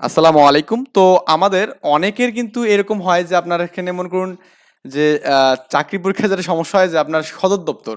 আসসালামু আলাইকুম। তো আমাদের অনেকের কিন্তু এরকম হয় যে আপনার এখানে মনে করুন যে চাকরি পরীক্ষায় যেটা সমস্যা হয় যে আপনার সদর দপ্তর।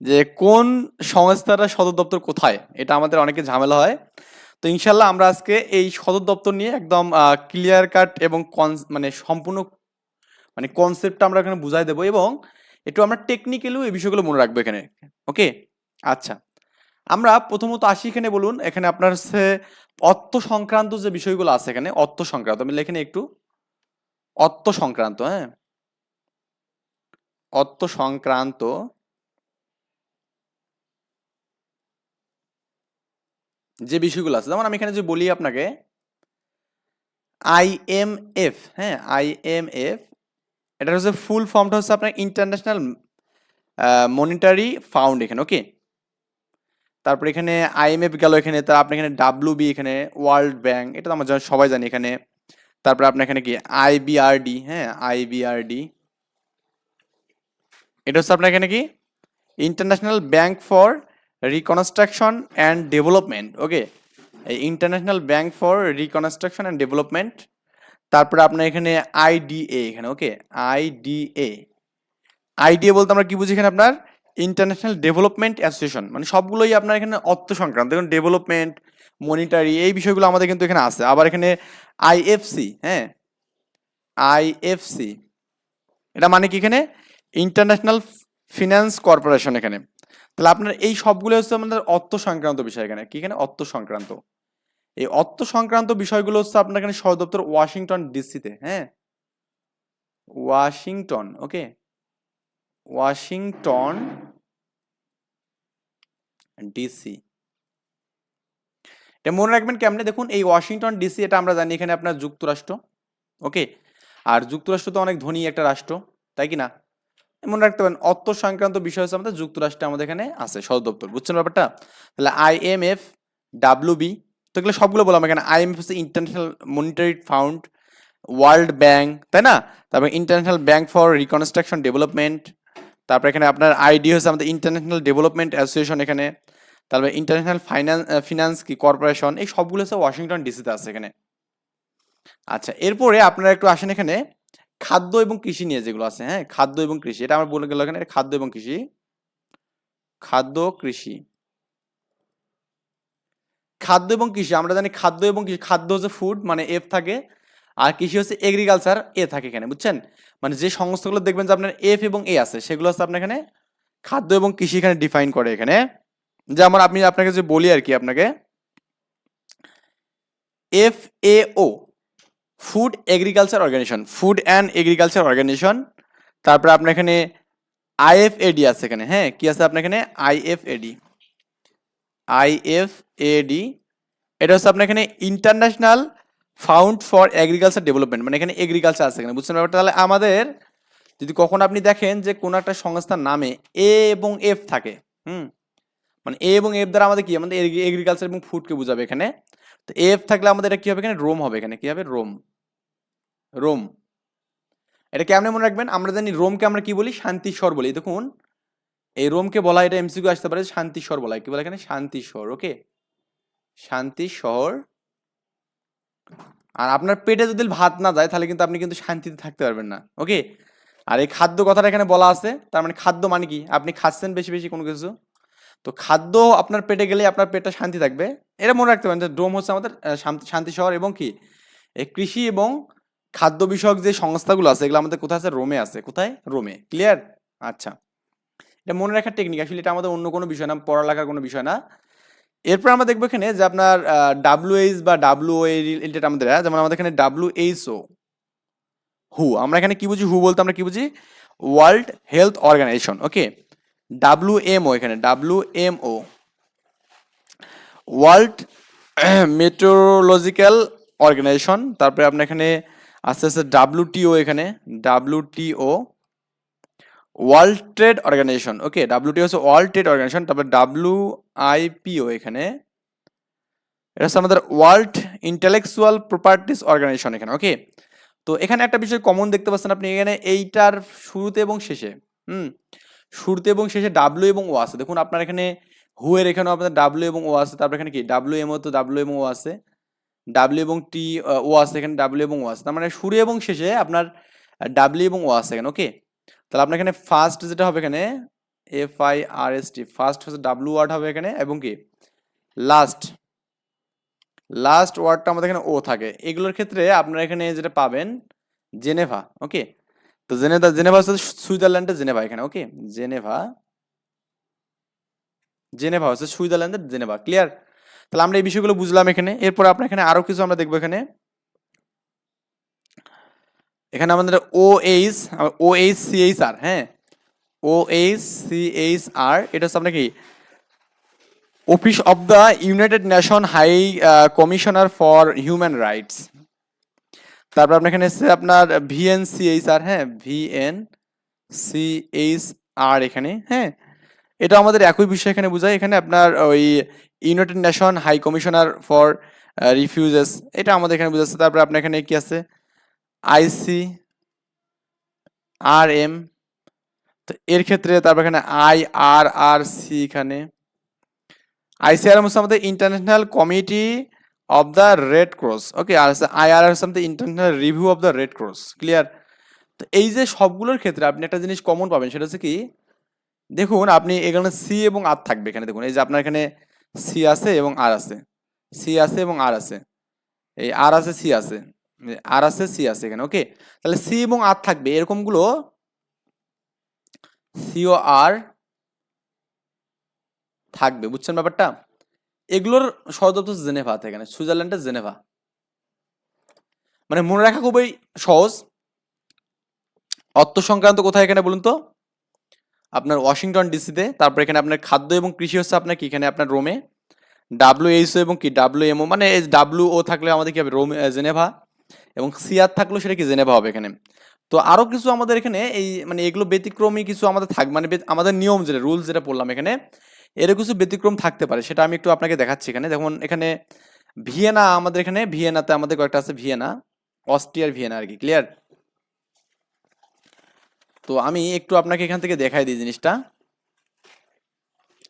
যে কোন সংস্থাটা সদর দপ্তর কোথায়? এটা আমাদের অনেকের ঝামেলা হয়। তো ইনশাল্লাহ আমরা আজকে এই সদর দপ্তর নিয়ে একদম ক্লিয়ার কাট এবং মানে সম্পূর্ণ মানে কনসেপ্টটা আমরা এখানে বুঝায় দেবো এবং একটু আমরা টেকনিক্যালিও এই বিষয়গুলো মনে রাখব এখানে। ওকে? আচ্ছা। আমরা প্রথমত আসি এখানে বলুন, এখানে আপনার হচ্ছে অর্থ সংক্রান্ত যে বিষয়গুলো আছে এখানে, অর্থ সংক্রান্ত। আমি লেখেন একটু অর্থ সংক্রান্ত, হ্যাঁ? অর্থ সংক্রান্ত যে বিষয়গুলো আছে। যেমন আমি এখানে যে বলি আপনাকে IMF, হ্যাঁ? IMF এটা হচ্ছে ফুল ফর্মটা হচ্ছে আপনার ইন্টারন্যাশনাল মনিটারি ফাউন্ড এখানে, ওকে? তারপরে এখানে IMF গেল এখানে, তার আপনি এখানে WB এখানে, ওয়ার্ল্ড ব্যাংক এটা তো আমরা জ সবাই জানি এখানে। তারপরে আপনার এখানে কি IBRD, হ্যাঁ? IBRD এটা হচ্ছে আপনার এখানে কি international bank for reconstruction and development, okay? International bank for reconstruction and development. তারপরে আপনার এখানে আইডিএ এখানে, ওকে? IDA IDA বলতে আমরা কি বুঝি এখানে আপনার ইন্টারন্যাশনাল ডেভেলপমেন্ট অ্যাসোসিয়েশন মানে সবগুলোই আপনার এখানে অর্থ সংক্রান্ত। দেখুন ডেভেলপমেন্ট, মনিটারি এই বিষয়গুলো আমাদের কিন্তু এখানে আছে। আবার এখানে IFC, হ্যাঁ? IFC এটা মানে কি এখানে ইন্টারন্যাশনাল ফিন্যান্স কর্পোরেশন এখানে। তাহলে আপনার এই সবগুলো হচ্ছে আমাদের অর্থ সংক্রান্ত বিষয় এখানে। কি এখানে অর্থ সংক্রান্ত। এই অর্থ সংক্রান্ত বিষয়গুলো হচ্ছে আপনার এখানে সদর দপ্তর ওয়াশিংটন ডিসিতে, হ্যাঁ? Washington, okay? Washington DC. এটা মনে রাখবেন কেমনে দেখুন এই ওয়াশিংটন ডিসি এটা আমরা জানি এখানে আপনার যুক্তরাষ্ট্র, ওকে? আর যুক্তরাষ্ট্র তো অনেক ধনী একটা রাষ্ট্র, তাই কি না? মনে রাখতে পারেন অর্থ সংক্রান্ত বিষয় হচ্ছে আমাদের যুক্তরাষ্ট্রে আমাদের এখানে আছে সদর দপ্তর। বুঝছেন ব্যাপারটা? তাহলে IMF, WB তো এগুলো সবগুলো বললাম এখানে IMF হচ্ছে international monetary fund, world bank, তাই না? তারপরে international bank for reconstruction development. তারপরে এখানে আপনার আইডি হচ্ছে আমাদের ইন্টারন্যাশনাল ডেভেলপমেন্ট অ্যাসোসিয়েশন এখানে। তারপরে ইন্টারন্যাশনাল ফাইন্যান্স ফিনান্স কি কর্পোরেশন এই সবগুলো হচ্ছে ওয়াশিংটন ডিসিতে আছে এখানে। আচ্ছা এরপরে আপনারা একটু আসেন এখানে খাদ্য এবং কৃষি নিয়ে যেগুলো আছে, হ্যাঁ? খাদ্য এবং কৃষি। এটা আমরা বলে গেল এখানে খাদ্য এবং কৃষি। খাদ্য, কৃষি। খাদ্য এবং কৃষি আমরা জানি খাদ্য এবং কৃষি। খাদ্য হচ্ছে ফুড মানে এফ থাকে। আর কৃষি হচ্ছে এগ্রিকালচার এ থাকে এখানে, বুঝছেন? মানে যে সংস্থাগুলো দেখবেন যে আপনার এফ এবং এ আছে সেগুলো হচ্ছে আপনার এখানে খাদ্য এবং কৃষি এখানে ডিফাইন করে এখানে। যেমন আমি আপনাকে যে বলি আর কি আপনাকে F A O food agriculture organization, food and agriculture organization. তারপরে আপনার এখানে IFAD আছে এখানে, হ্যাঁ? কি আছে আপনার এখানে IFAD। IFAD এটা হচ্ছে আপনার এখানে international fund for agriculture development মানে এখানে এগ্রিকালচার আছে এখানে বুঝছেন ব্যাপারটা? তাহলে আমাদের যদি কখন আপনি দেখেন যে কোনো একটা সংস্থার নামে এ এবং এফ থাকে, হুম? মানে এ এবং এফ দ্বারা আমাদের কি আমাদের এগ্রি এগ্রিকালচার এবং ফুডকে বুঝাবে এখানে। তো এফ থাকলে আমাদের এটা কী হবে এখানে রোম হবে এখানে। কি হবে? রোম। রোম। এটা কেমনে মনে রাখবেন? আমরা জানি রোমকে আমরা কি বলি? শান্তিস্বর বলি। দেখুন এই রোমকে বলা এটা এমসিকিউ আসতে পারে শান্তিস্বর বলা হয়। কি বলে এখানে? শান্তিস্বর, ওকে? শান্তি শান্তিস্বর। আর আপনার পেটে যদি ভাত না যায় তাহলে কিন্তু আপনি কিন্তু শান্তিতে থাকতে পারবেন না, ওকে? আর এই খাদ্য কথাটা এখানে বলা আছে। তার মানে খাদ্য মানে কি? আপনি খাচ্ছেন বেশি, বেশি কোনো কিছু। তো খাদ্য আপনার পেটে গেলে আপনার পেটটা শান্তি থাকবে। এটা মনে রাখতে পারেন যে ডোম হচ্ছে আমাদের শান্তি শহর এবং কি? এই কৃষি এবং খাদ্য বিষয়ক যে সংস্থাগুলো আছে এগুলো আমাদের কোথায় আছে? রোমে আছে। কোথায়? রোমে। ক্লিয়ার? আচ্ছা। এটা মনে রাখার টেকনিক। আসলে এটা আমাদের অন্য কোনো বিষয় না, পড়ালেখার কোনো বিষয় না। এরপর আমরা দেখব এখানে যে আপনার আ WH বা WO রিলেটেড আমাদের যেমন আমাদের এখানে WHO হু আমরা এখানে কি বুঝি? হু বলতে আমরা কি বুঝি? World health organization, okay? WMO এখানে WMO ওয়ার্ল্ড মেট্রোলজিক্যাল অর্গানাইজেশন তারপরে আপনার এখানে আস্তে আছে WTO এখানে WTO world trade organization, okay? WTO হচ্ছে ওয়ার্ল্ড ট্রেড অর্গানাইজেশন তারপর WIPO এখানে এটা হচ্ছে আমাদের ওয়ার্ল্ড ইন্টেলেকচুয়াল প্রপার্টিজ অর্গানাইজেশন এখানে, ওকে? তো এখানে একটা বিষয় কমন দেখতে পাচ্ছেন আপনি এখানে এইটার শুরুতে এবং শেষে, হুম? শুরুতে এবং শেষে W এবং ও আছে। দেখুন আপনার এখানে হুয়ের এখানেও আপনার W এবং ও আছে। তারপর এখানে কি WMO তো ডাব্লিউ এম ও আছে। ডাব্লিউ এবং টি ও আছে এখানে ডাব্লিউ এবং ও আছে তার মানে শুরু এবং শেষে আপনার ডাব্লিউ এবং ও আছে এখানে ওকে তাহলে আপনার এখানে ফার্স্ট যেটা হবে এখানে F I R S T first হচ্ছে ডাব্লিউ ওয়ার্ড হবে এখানে এবং কি? লাস্ট লাস্ট ওয়ার্ডটা আমাদের এখানে ও থাকে। এগুলোর ক্ষেত্রে আপনারা এখানে যেটা পাবেন, জেনেভা ওকে তো জেনেভা জেনেভা হচ্ছে সুইজারল্যান্ডের জেনেভা এখানে ওকে জেনেভা জেনেভা হচ্ছে সুইজারল্যান্ডের জেনেভা ক্লিয়ার তাহলে আমরা এই বিষয়গুলো বুঝলাম এখানে। এরপর আপনার এখানে আরও কিছু আমরা দেখব এখানে। এখানে আমাদের O H O H C H R হ্যাঁ? O H C H R এটা হচ্ছে আপনার কি? Office of the United Nation high commissioner for human rights তারপর আপনার এখানে এসছে আপনার ভিএন সি এইচ আর হ্যাঁ? ভিএন সি এইচ আর এখানে হ্যাঁ? এটা আমাদের একই বিষয় এখানে বোঝায়। এখানে আপনার ওই United Nation high commissioner for refugees এটা আমাদের এখানে বুঝাচ্ছে। তারপর আপনার এখানে কি আছে? আইসি আর এম তো এর ক্ষেত্রে তারপর এখানে আই আর আর সি এখানে। আইসিআর হচ্ছে আমাদের international committee of the red cross okay R IR হচ্ছে আমাদের international review of the red cross clear তো এই যে সবগুলোর ক্ষেত্রে আপনি একটা জিনিস কমন পাবেন, সেটা হচ্ছে কি? দেখুন, আপনি এখানে সি এবং আর থাকবে এখানে, দেখুন, এই যে আপনার এখানে সি আছে এবং আর আছে। সি আছে এবং আর আছে। এই আর আছে, সি আছে। আর আছে সি আছে এখানে ওকে তাহলে সি এবং আর থাকবে, এরকমগুলো সি ও আর থাকবে, বুঝছেন ব্যাপারটা? এগুলোর সদর দপ্তর জেনেভা এখানে, সুইজারল্যান্ডের জেনেভা। মানে মনে রাখা খুবই সহজ। অর্থ সংক্রান্ত কোথায় এখানে বলুন তো? আপনার ওয়াশিংটন ডিসিতে তারপর এখানে আপনার খাদ্য এবং কৃষি হচ্ছে আপনার কি? এখানে আপনার রোমে। ডাব্লিউ এইচও এবং কি? ডাব্লিউ এমও মানে ডাব্লিউ ও থাকলে আমাদের কি হবে? রোমে জেনেভা। এবং সিআর থাকলেও সেটা কি জেনেভা হবে এখানে? তো আরও কিছু আমাদের এখানে এই মানে এগুলো ব্যতিক্রমী কিছু আমাদের থাক মানে আমাদের নিয়ম যেটা রুলস যেটা পড়লাম এখানে এর কিছু ব্যতিক্রম থাকতে পারে, সেটা আমি একটু আপনাকে দেখাচ্ছি এখানে। যেমন এখানে ভিয়েনা, আমাদের এখানে ভিয়েনাতে আমাদের কয়েকটা আছে, ভিয়েনা, অস্ট্রিয়ার ভিয়েনা আর কি ক্লিয়ার তো আমি একটু আপনাকে এখান থেকে দেখাই দিই জিনিসটা।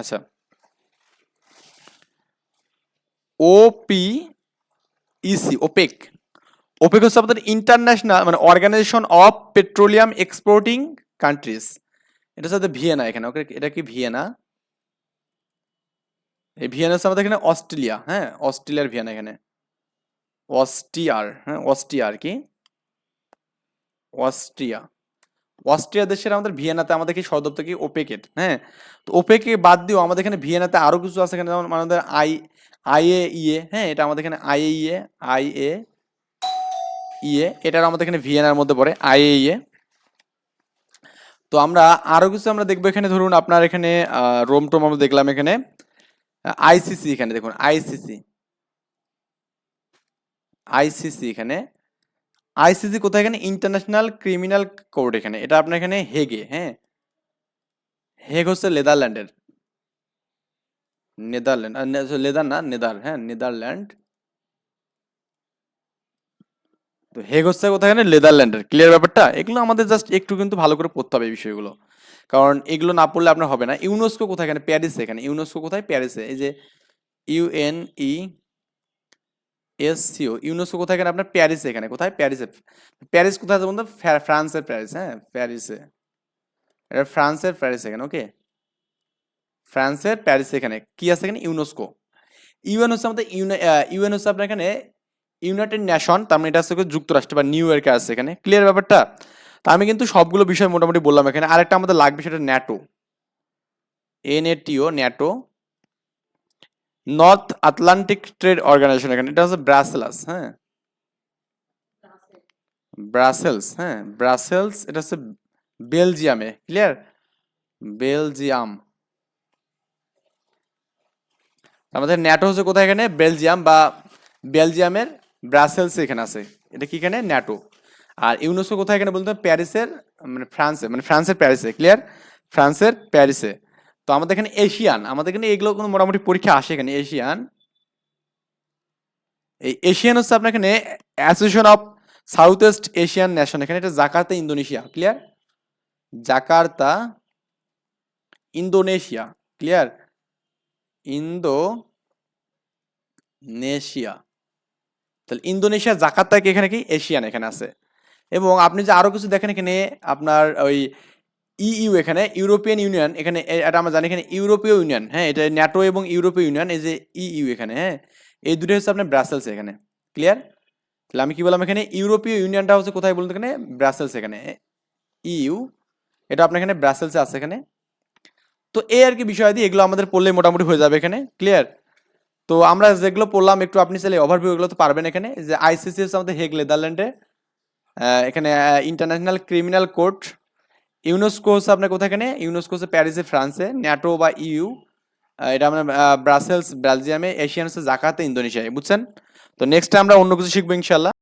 আচ্ছা। ওপি ইসি ওপেক ওপেক হচ্ছে আমাদের ইন্টারন্যাশনাল মানে organisation of petroleum exporting countries এটা হচ্ছে ভিয়েনা এখানে ওকে এটা কি ভিয়েনা? এই ভিয়েনা হচ্ছে আমাদের এখানে অস্ট্রেলিয়া হ্যাঁ? অস্ট্রেলিয়ার ভিয়েনা এখানে। অস্ট্রিয়ার হ্যাঁ? অস্ট্রিয়ার কি? অস্ট্রিয়া। অস্ট্রিয়া দেশের আমাদের ভিয়েনাতে আমাদের কি সদর দপ্তর কি? ওপেকেট হ্যাঁ? তো ওপেকে বাদ দিও আমাদের এখানে ভিয়েনাতে আরও কিছু আছে এখানে, যেমন আমাদের আই আইএ ইএ হ্যাঁ? এটা আমাদের এখানে আইএ ইএ আইএ ইএ এটার আমাদের এখানে ভিয়েনার মধ্যে পড়ে আইএ ইএ তো আমরা আরও কিছু আমরা দেখব এখানে, ধরুন আপনার এখানে রোম টোম আমরা দেখলাম এখানে। আইসিসি এখানে, দেখুন আইসিসি আইসিসি এখানে। আইসিসি কোথায় এখানে? ইন্টারন্যাশনাল ক্রিমিনাল কোর্ট এখানে। এটা আপনার এখানে হেগে হ্যাঁ? হেগ হচ্ছে নেদারল্যান্ডের নেদারল্যান্ড লেদার না নেদার হ্যাঁ নেদারল্যান্ড তো হেগ হচ্ছে কোথায় এখানে নেদারল্যান্ডের ক্লিয়ার ব্যাপারটা? এগুলো আমাদের জাস্ট একটু কিন্তু ভালো করে পড়তে হবে এই বিষয়গুলো। কারণ এগুলো না পড়লে আপনার হবে না। ইউনেস্কো কোথায় এখানে প্যারিসে এখানে। ইউনেস্কো কোথায়? প্যারিসে এই যে UN E S CO UNESCO কোথায় এখানে আপনার প্যারিসে এখানে। কোথায়? প্যারিসে প্যারিস কোথায় আছে বলতো ফ্রা- ফ্রান্সের প্যারিস হ্যাঁ? প্যারিসে এটা ফ্রান্সের প্যারিস এখানে ওকে ফ্রান্সের প্যারিস এখানে। কি আছে এখানে? ইউনেস্কো ইউএন হচ্ছে আমাদের ইউএন হচ্ছে আপনার এখানে ইউনাইটেড নেশন তার মানে এটা হচ্ছে যুক্তরাষ্ট্র বা নিউ ইয়র্কে আছে এখানে। ক্লিয়ার ব্যাপারটা? তা আমি কিন্তু সবগুলো বিষয় মোটামুটি বললাম এখানে। আরেকটা আমাদের লাগবে সেটা NATO NATO NATO north atlantic trade organisation এখানে। এটা হচ্ছে ব্রাসেলাস হ্যাঁ। ব্রাসেলস হ্যাঁ। ব্রাসেলস এটা হচ্ছে বেলজিয়ামে ক্লিয়ার বেলজিয়াম আমাদের ন্যাটো হচ্ছে কোথায় এখানে? বেলজিয়াম বা বেলজিয়ামের ব্রাসেলস এখানে আছে। এটা কি এখানে? ন্যাটো। আর ইউনেস্কো কোথায় এখানে বলতে প্যারিসের মানে ফ্রান্সে মানে ফ্রান্সের প্যারিসে। ক্লিয়ার? ফ্রান্সের প্যারিসে। তো আমাদের এখানে এশিয়ান। আমাদের এখানে এগুলো কোনো মোটামুটি পরীক্ষা আসে এখানে, এশিয়ান। এই এশিয়ান হচ্ছে আপনার এখানে association of south west Asian nation. এখানে এটা Jakarta, Indonesia. Clear? Jakarta, Indonesia. Clear? Indonesia তাহলে ইন্দোনেশিয়া জাকার্তা কি এখানে কি? এশিয়ান এখানে আছে। এবং আপনি যে আরও কিছু দেখেন এখানে, আপনার ওই ইইউ এখানে ইউরোপিয়ান ইউনিয়ন এখানে এটা আমরা জানি এখানে ইউরোপীয় ইউনিয়ন হ্যাঁ? এটা ন্যাটো এবং ইউরোপীয় ইউনিয়ন এই যে ইইউ এখানে হ্যাঁ? এই দুটো হচ্ছে আপনার ব্রাসেলস এখানে। ক্লিয়ার তাহলে আমি কি বললাম এখানে? ইউরোপীয় ইউনিয়নটা হচ্ছে কোথায় বলতে এখানে? ব্রাসেলস এখানে ইইউ এটা আপনার এখানে ব্রাসেলসে আছে এখানে। তো এই আর কি বিষয় দিয়ে এগুলো আমাদের পড়লে মোটামুটি হয়ে যাবে এখানে। ক্লিয়ার তো আমরা যেগুলো পড়লাম, একটু আপনি চাইলে ওভারভিউ এগুলো তো পারবেন এখানে। যে আইসিসি হচ্ছে আমাদের হেগ নেদারল্যান্ডে এখানে ইন্টারন্যাশনাল ক্রিমিনাল কোর্ট ইউনেস্কো হচ্ছে আপনার কোথায় এখানে? ইউনেস্কো হচ্ছে প্যারিসে, ফ্রান্সে। ন্যাটো বা ইউ এটা আমরা ব্রাসেলস বেলজিয়ামে এশিয়ান হচ্ছে জাকাতে, ইন্দোনেশিয়ায়। বুঝছেন? তো নেক্সট আমরা অন্য কিছু শিখব ইনশাল্লাহ